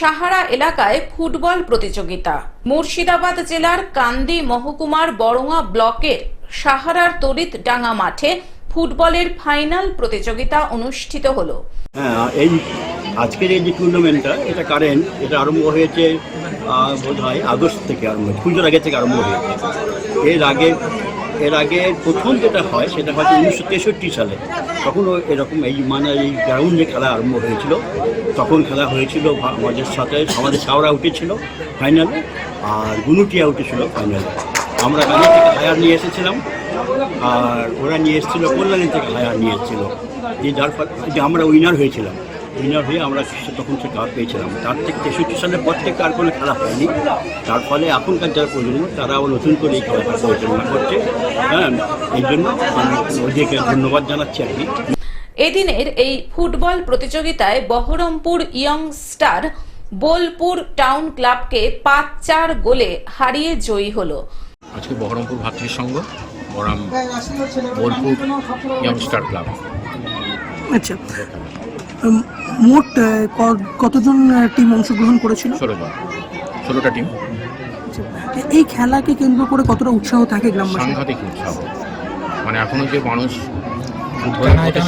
সাহারা এলাকায় ফুটবল প্রতিযোগিতা। মুর্শিদাবাদ জেলার কান্দি মহকুমার বড়ুয়া ব্লকের সাহারার তড়িৎ ডাঙ্গা মাঠে ফুটবলের ফাইনাল প্রতিযোগিতা অনুষ্ঠিত হলো। হ্যাঁ এই আজকের এই যে টুর্নামেন্টটা এটা কারেন্ট এটা আরম্ভ হয়েছে বোধ হয় আগস্ট থেকে আরম্ভ পুজোর আগে থেকে আরম্ভ হয়েছে। এর আগে এর আগে প্রথম যেটা হয়, সেটা হয়তো উনিশশো তেষট্টি সালে। তখনও এরকম এই মানে এই গ্রাউন্ডে খেলা আরম্ভ হয়েছিল। তখন খেলা হয়েছিল আমাদের সাথে, আমাদের সাওরা উঠেছিল ফাইনালে আর গুনুটিয়া উঠেছিল ফাইনালে আমরা গাড়ি থেকে হায়ার নিয়ে এসেছিলাম, আর ওরা নিয়ে এসেছিল, কল্যাণী থেকে হায়ার নিয়ে এসেছিল। যে যার ফলে যে আমরা উইনার হয়েছিলাম। উইনার হয়ে আমরা তখন সে কাপ পেয়েছিলাম। তার থেকে তেষট্টি সালের পর থেকে আর কোনো খেলা হয়নি। তার ফলে এখনকার যারা প্রজন্ম তারাও নতুন করে এই খেলাটা পরিচালনা করছে। হ্যাঁ এই জন্য আমি ওদেরকে ধন্যবাদ জানাচ্ছি আর কি। এদিনের এই ফুটবল প্রতিযোগিতায় Baharampur young star Bolpur town ক্লাবকে পাঁচ চার গোলে হারিয়ে জয়ী হলো। আজকে বহরমপুর ভাতৃসংঘ বরাম বোলপুর ইয়ংস্টার ক্লাব। আচ্ছা। মোট কতজন টিম অংশগ্রহণ করেছিল? ষোলো জন। ষোলোটা টিম আচ্ছা, এই খেলাকে কেন্দ্র করে কতটা উৎসাহ থাকে গ্রামবাসী সাংঘাতিক উৎসাহ। মানে এখনও যে মানুষ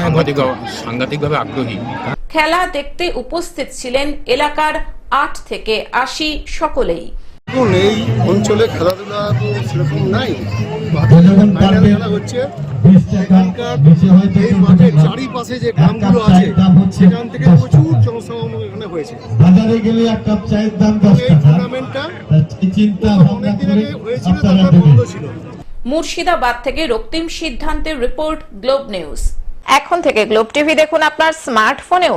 সাংঘাতিক সাংঘাতিকভাবে আগ্রহী। খেলা দেখতে উপস্থিত ছিলেন এলাকার আট থেকে আশি সকলেই। দেখুন এই অঞ্চলে খেলাধুলা তো সেরকম নাই। ফাইনাল খেলা হচ্ছে। এখানকার এই মাঠের চারিপাশে যে গ্রামগুলো আছে সেখান থেকে প্রচুর জনসমাগম এখানে হয়েছে। বাজারে গেলে এক কাপ চায়ের দাম এবং দশ এই টুর্নামেন্টটা তা চিন্তা ভাবনা অনেকদিন আগে হয়েছিল তারপর বন্ধ ছিল। মুর্শিদাবাদ থেকে রক্তিম সিদ্ধান্তের রিপোর্ট গ্লোব নিউজ। এখন থেকে গ্লোব টিভি দেখুন আপনার স্মার্টফোনেও।